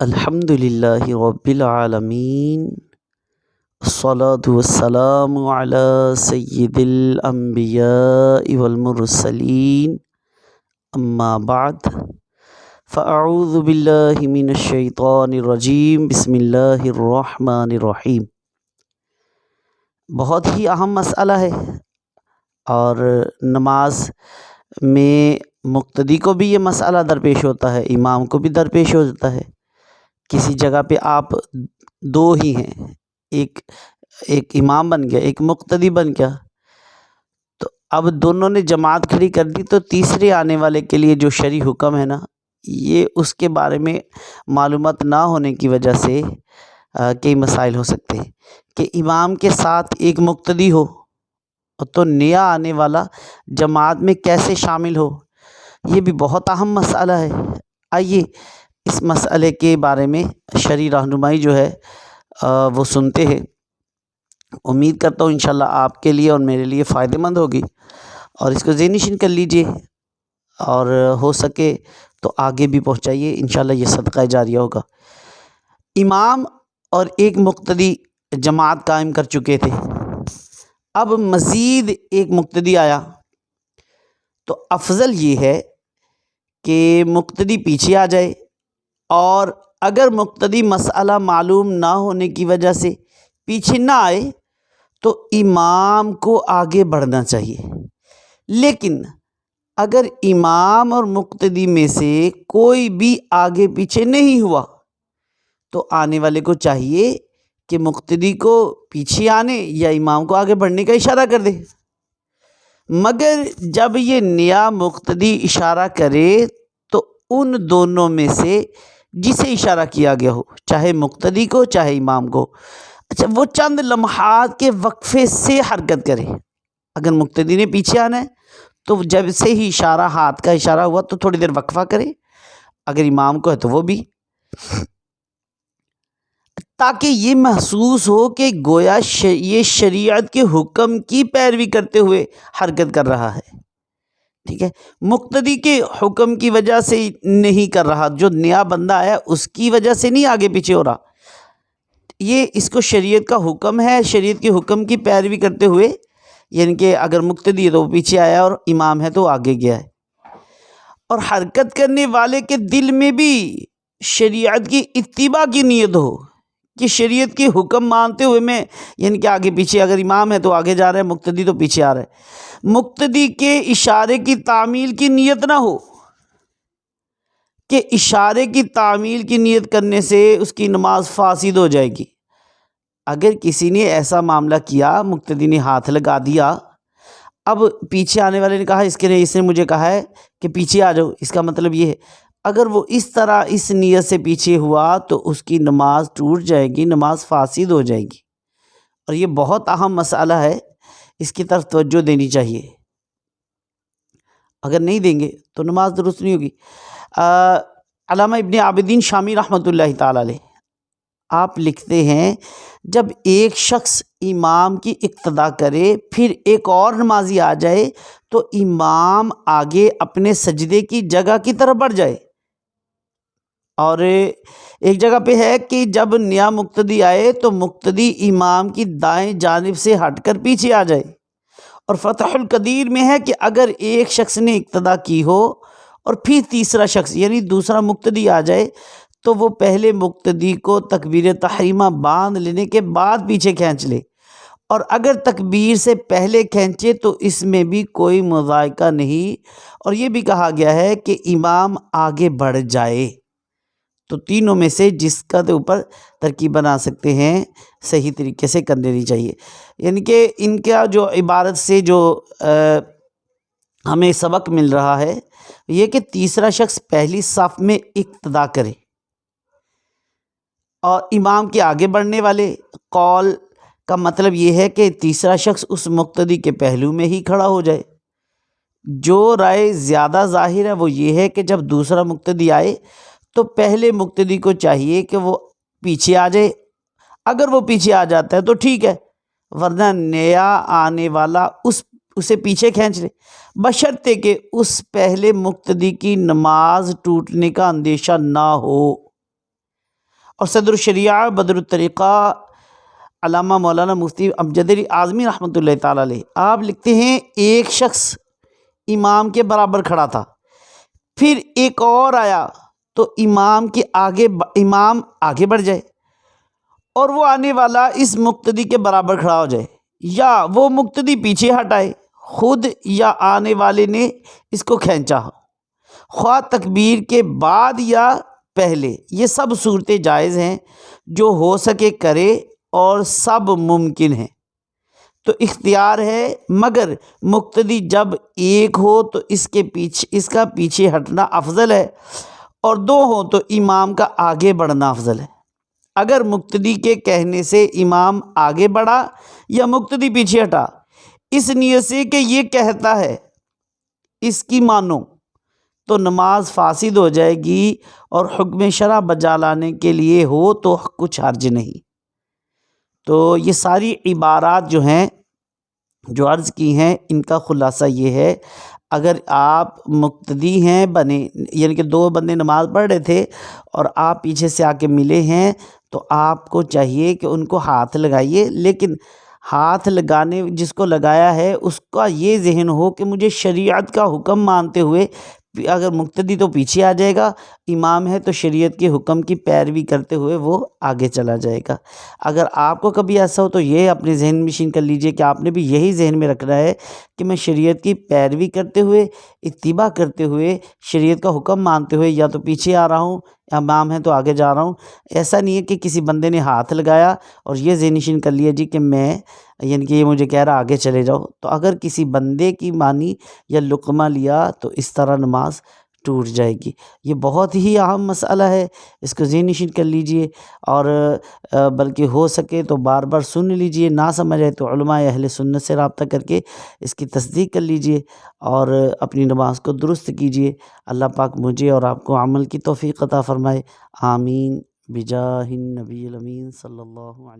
अल्हम्दुलिल्लाहि रब्बिल आलमीन। अस्सलातु वस्सलामु अला सय्यिदिल अंबियाइ वल मुरसलीन। अम्मा बाद। फ़अऊज़ु बिल्लाहि मिनश शैतानिर रजीम। बिस्मिल्लाहिर रहमानिर रहीम। बहुत ही अहम मसला है। और नमाज़ में मुक्तदी को भी ये मसला दरपेश होता है, इमाम को भी दरपेश होता है। किसी जगह पे आप दो ही हैं, एक एक इमाम बन गया, एक मुक्तदी बन गया तो अब दोनों ने जमात खड़ी कर दी तो तीसरे आने वाले के लिए जो शरी हुक्म है ना, ये उसके बारे में मालूमात ना होने की वजह से कई मसाइल हो सकते हैं कि इमाम के साथ एक मुक्तदी हो तो नया आने वाला जमात में कैसे शामिल हो, ये भी बहुत अहम मसला है। आइए इस मसले के बारे में शरी रहनुमाई जो है वो सुनते हैं। उम्मीद करता हूँ इंशाल्लाह आपके लिए और मेरे लिए फ़ायदेमंद होगी। और इसको जहनशीन कर लीजिए और हो सके तो आगे भी पहुँचाइए। इंशाल्लाह ये सदका जारिया होगा। इमाम और एक मुक्तदी जमात कायम कर चुके थे। अब मज़ीद एक मुक्तदी आया। तो अफजल ये है कि मुक्तदी पीछे आ जाए। और अगर मुक्तदी मसला मालूम ना होने की वजह से पीछे ना आए तो इमाम को आगे बढ़ना चाहिए। लेकिन अगर इमाम और मुक्तदी में से कोई भी आगे पीछे नहीं हुआ तो आने वाले को चाहिए कि मुक्तदी को पीछे आने या इमाम को आगे बढ़ने का इशारा कर दे। मगर जब ये नया मुक्तदी इशारा करे तो उन दोनों में से जिसे इशारा किया गया हो, चाहे मुक्तदी को, चाहे इमाम को। अच्छा वो चंद लम्हात के वक्फे से हरकत करे। अगर मुक्तदी ने पीछे आना है तो जब से ही इशारा, हाथ का इशारा हुआ तो थोड़ी देर वक्फा करे। अगर इमाम को है तो वो भी। ताकि ये महसूस हो कि गोया ये शरीयत के हुक्म की पैरवी करते हुए हरकत कर रहा है। ठीक है? मुक्तदी के हुक्म की वजह से नहीं कर रहा। जो नया बंदा है उसकी वजह से नहीं आगे पीछे हो रहा। ये इसको शरीयत का हुक्म है। शरीयत के हुक्म की पैरवी करते हुए, यानी कि अगर मुक्तदी है तो वो पीछे आया और इमाम है तो आगे गया है। और हरकत करने वाले के दिल में भी शरीयत की इत्तिबा की नीयत हो, कि शरीयत के हुक्म मानते हुए मैं, यानी कि आगे पीछे अगर इमाम है तो आगे जा रहा है, मुक्तदी तो पीछे आ रहा है। मुक्तदी के इशारे की तामील की नीयत ना हो, कि इशारे की तामील की नीयत करने से उसकी नमाज़ फासिद हो जाएगी। अगर किसी ने ऐसा मामला किया, मुक्तदी ने हाथ लगा दिया, अब पीछे आने वाले ने कहा, इसके ने इसने मुझे कहा है कि पीछे आ जाओ। इसका मतलब ये है, अगर वो इस तरह इस नीयत से पीछे हुआ तो उसकी नमाज़ टूट जाएगी, नमाज़ फासिद हो जाएगी। और ये बहुत अहम मसाला है इसकी तरफ़ तवज्जो देनी चाहिए। अगर नहीं देंगे तो नमाज़ दुरुस्त नहीं होगी। अलामा इबन आबिदीन शामी रहमतुल्लाहि ताला आप लिखते हैं, जब एक शख्स इमाम की इक्तदा करे, फिर एक और नमाजी आ जाए तो इमाम आगे अपने सजदे की जगह की तरफ़ बढ़ जाए। और एक जगह पे है कि जब नया मुक्तदी आए तो मुक्तदी इमाम की दाएँ जानब से हटकर पीछे आ जाए। और फ़तहुल कदीर में है कि अगर एक शख्स ने इक्तदा की हो और फिर तीसरा शख्स यानी दूसरा मुक्तदी आ जाए तो वो पहले मुक्तदी को तकबीर तहरीमा बाँध लेने के बाद पीछे खींच ले। और अगर तकबीर से पहले खींचे तो इसमें भी कोई मजायका नहीं। और ये भी कहा गया है कि इमाम आगे बढ़ जाए। तो तीनों में से जिसका के ऊपर तरकीब बना सकते हैं सही तरीके से कर देनी चाहिए। यानी कि इनका जो इबारत से जो आ, हमें सबक मिल रहा है ये कि तीसरा शख्स पहली साफ़ में इक्तदा करे। और इमाम के आगे बढ़ने वाले कौल का मतलब ये है कि तीसरा शख्स उस मुक्तदी के पहलू में ही खड़ा हो जाए। जो राय ज़्यादा ज़ाहिर है वो ये है कि जब दूसरा मुक्तदी आए तो पहले मुक्तदी को चाहिए कि वो पीछे आ जाए। अगर वो पीछे आ जाता है तो ठीक है, वरना नया आने वाला उस, उसे पीछे खींच ले। बशर्ते कि उस पहले मुक्तदी की नमाज़ टूटने का अंदेशा ना हो। और सदरशरिया बदरतरीक़ा अलामा मौलाना मुफ्ती अमजद आज़मी रहमतुल्लाह ताला आप लिखते हैं, एक शख्स इमाम के बराबर खड़ा था। फिर एक और आया तो इमाम के आगे इमाम आगे बढ़ जाए और वो आने वाला इस मुक्तदी के बराबर खड़ा हो जाए या वो मुक्तदी पीछे हटाए, खुद या आने वाले ने इसको खींचा हो। ख्वा तकबीर के बाद या पहले, ये सब सूरतें जायज़ हैं जो हो सके करे और सब मुमकिन है। तो इख्तियार है, मगर मुक्तदी जब एक हो तो इसके पीछे, इसका पीछे हटना अफजल है। और दो हो तो इमाम का आगे बढ़ना अफजल है। अगर मुक्तदी के कहने से इमाम आगे बढ़ा या मुक्तदी पीछे हटा, इस नीयत से कि ये कहता है, इसकी मानो तो नमाज़ फासिद हो जाएगी और हुक्म शरा बजा लाने के लिए हो तो कुछ हर्ज नहीं। तो ये सारी इबारात जो हैं, जो अर्ज़ की हैं, इनका ख़ुलासा ये है अगर आप मुक्तदी हैं, बने, यानी कि दो बंदे नमाज़ पढ़ रहे थे और आप पीछे से आके मिले हैं तो आपको चाहिए कि उनको हाथ लगाइए। लेकिन हाथ लगाने, जिसको लगाया है, उसका ये जहन हो कि मुझे शरीयत का हुक्म मानते हुए अगर मुक्तदी तो पीछे आ जाएगा, इमाम है तो शरीयत के हुक्म की पैरवी करते हुए वो आगे चला जाएगा। अगर आपको कभी ऐसा हो तो ये अपने जहन में कर लीजिए कि आपने भी यही जहन में रखना है कि मैं शरीयत की पैरवी करते हुए इतबा करते हुए, शरीयत का हुक्म मानते हुए या तो पीछे आ रहा हूँ इमाम है तो आगे जा रहा हूँ। ऐसा नहीं है कि किसी बंदे ने हाथ लगाया और ये जेनिशिन कर लिया जी कि मैं, यानी कि ये मुझे कह रहा आगे चले जाओ। तो अगर किसी बंदे की मानी या लुकमा लिया तो इस तरह नमाज़ टूट जाएगी। ये बहुत ही अहम मसला है, इसको जहनशीन कर लीजिए और बल्कि हो सके तो बार बार सुन लीजिए, ना समझ आए तो अहल सुन्नत से रबता करके इसकी तस्दीक कर लीजिए और अपनी नमाज़ को दुरुस्त कीजिए। अल्लाह पाक मुझे और आपको अमल की तोफ़ी अता फ़रमाए। आमीन। बिजा नबी अमीन सल्लल्लाहु